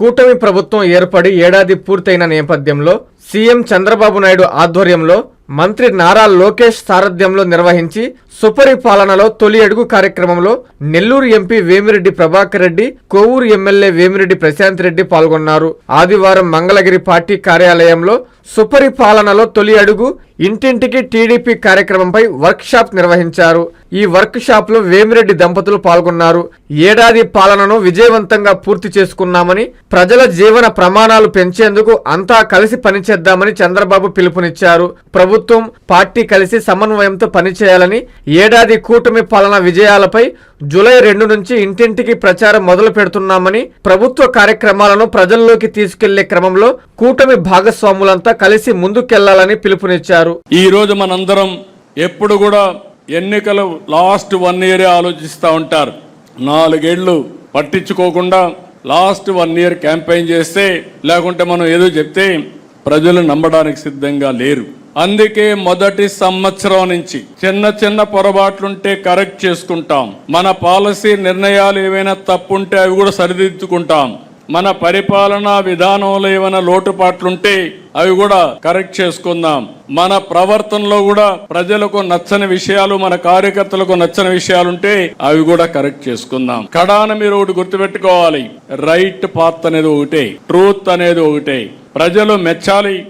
కూటమి ప్రభుత్వం ఏర్పడి ఏడాది పూర్తయిన నేపథ్యంలో సీఎం చంద్రబాబు నాయుడు ఆధ్వర్యంలో మంత్రి నారా లోకేష్ సారథ్యంలో నిర్వహించి సుపరిపాలనలో తొలి అడుగు కార్యక్రమంలో నెల్లూరు ఎంపీ వేమిరెడ్డి ప్రభాకర్ రెడ్డి కోవూరు ఎమ్మెల్యే వేమిరెడ్డి ప్రశాంత్ రెడ్డి పాల్గొన్నారు. ఆదివారం మంగళగిరి పార్టీ కార్యాలయంలో సుపరిపాలనలో తొలి అడుగు ఇంటింటికి టీడీపీ కార్యక్రమంపై వర్క్ షాప్ నిర్వహించారు. ఈ వర్క్ షాప్లో వేమిరెడ్డి దంపతులు పాల్గొన్నారు. ఏడాది పాలనను విజయవంతంగా పూర్తి చేసుకున్నామని ప్రజల జీవన ప్రమాణాలు పెంచేందుకు అంతా కలిసి పనిచేద్దామని చంద్రబాబు పిలుపునిచ్చారు. ప్రభుత్వం పార్టీ కలిసి సమన్వయంతో పనిచేయాలని ఏడాది కూటమి పాలన విజయాలపై జూలై రెండు నుంచి ఇంటింటికి ప్రచారం మొదలు పెడుతున్నామని ప్రభుత్వ కార్యక్రమాలను ప్రజల్లోకి తీసుకెళ్ళే క్రమంలో కూటమి భాగస్వాములంతా కలిసి ముందుకెళ్ళాలని పిలుపునిచ్చారు. ఈ రోజు మనందరం ఎప్పుడు కూడా ఎన్నికలు లాస్ట్ వన్ ఇయరే ఆలోచిస్తూ ఉంటారు. నాలుగేళ్ళు పట్టించుకోకుండా లాస్ట్ వన్ ఇయర్ క్యాంపెయిన్ చేస్తే లేకుంటే మనం ఏదో చెప్తే ప్రజలు నమ్మడానికి సిద్ధంగా లేరు. అందుకే మొదటి సంవత్సరం నుంచి చిన్న చిన్న పొరపాట్లుంటే కరెక్ట్ చేసుకుంటాం. మన పాలసీ నిర్ణయాలు ఏవైనా తప్పుంటే అవి కూడా సరిదిద్దుకుంటాం. మన పరిపాలనా విధానంలో ఏమైనా లోటుపాట్లుంటే అవి కూడా కరెక్ట్ చేసుకుందాం. మన ప్రవర్తనలో కూడా ప్రజలకు నచ్చని విషయాలు మన కార్యకర్తలకు నచ్చని విషయాలుంటే అవి కూడా కరెక్ట్ చేసుకుందాం. కడాన మీరు ఒకటి గుర్తుపెట్టుకోవాలి. రైట్ పాత్ అనేది ఒకటే ట్రూత్ అనేది ఒకటే. ప్రజలు మెచ్చాలి.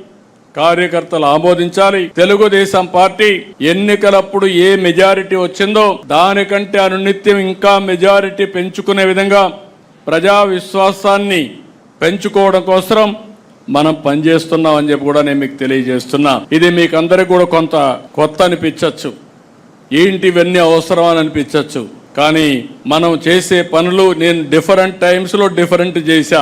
కార్యకర్తలు ఆమోదించాలి. తెలుగుదేశం పార్టీ ఎన్నికలప్పుడు ఏ మెజారిటీ వచ్చిందో దానికంటే అనునిత్యం ఇంకా మెజారిటీ పెంచుకునే విధంగా ప్రజా విశ్వాసాన్ని పెంచుకోవడం కోసం మనం పనిచేస్తున్నాం అని చెప్పి కూడా నేను మీకు తెలియజేస్తున్నా. ఇది మీకు అందరికి కూడా కొంత కొత్త అనిపించవచ్చు ఏంటి ఇవన్నీ అవసరం అని అనిపించవచ్చు కానీ మనం చేసే పనులు నేను డిఫరెంట్ టైమ్స్లో డిఫరెంట్ చేశా.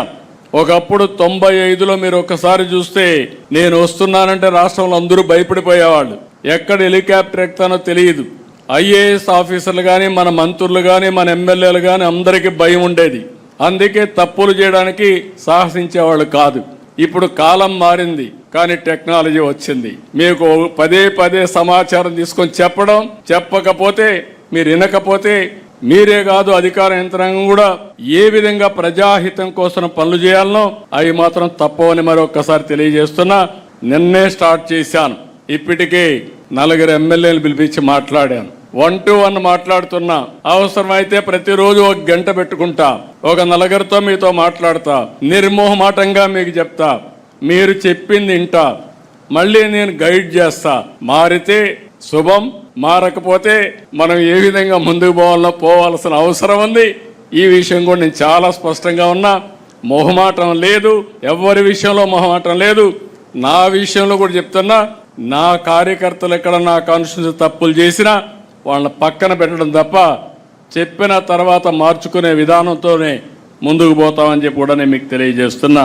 ఒకప్పుడు తొంభై ఐదులో మీరు ఒక్కసారి చూస్తే నేను వస్తున్నానంటే రాష్ట్రంలో అందరూ భయపడిపోయేవాళ్ళు. ఎక్కడ హెలికాప్టర్ ఎక్కుతానో తెలియదు. ఐఏఎస్ ఆఫీసర్లు కానీ మన మంత్రులు కానీ మన ఎమ్మెల్యేలు కానీ అందరికీ భయం ఉండేది. అందుకే తప్పులు చేయడానికి సాహసించేవాళ్ళు కాదు. ఇప్పుడు కాలం మారింది కానీ టెక్నాలజీ వచ్చింది. మీకు పదే పదే సమాచారం తీసుకొని చెప్పడం చెప్పకపోతే మీరు వినకపోతే మీరే కాదు అధికార యంత్రాంగం కూడా ఏ విధంగా ప్రజాహితం కోసం పనులు చేయాలనో అవి మాత్రం తప్పవని మరొకసారి తెలియజేస్తున్నా నిన్నే స్టార్ట్ చేశాను. ఇప్పటికే నలుగురు ఎమ్మెల్యేలు పిలిపించి మాట్లాడాను. వన్ టు వన్ మాట్లాడుతున్నా. అవసరమైతే ప్రతిరోజు ఒక గంట పెట్టుకుంటా. ఒక నలుగురితో మీతో మాట్లాడతా. నిర్మోహమాటంగా మీకు చెప్తా. మీరు చెప్పింది ఇంటా మళ్ళీ నేను గైడ్ చేస్తా. మారితే శుభం మారకపోతే మనం ఏ విధంగా ముందుకు పోవాలో పోవాల్సిన అవసరం ఉంది. ఈ విషయం కూడా నేను చాలా స్పష్టంగా ఉన్నా. మొహమాటం లేదు. ఎవరి విషయంలో మొహమాటం లేదు. నా విషయంలో కూడా చెప్తున్నా నా కార్యకర్తలు ఎక్కడ నా కాన్స్టిట్యూన్సీ తప్పులు చేసినా వాళ్ళని పక్కన పెట్టడం తప్ప చెప్పిన తర్వాత మార్చుకునే విధానంతోనే ముందుకు పోతామని చెప్పి కూడా నేను మీకు తెలియజేస్తున్నా.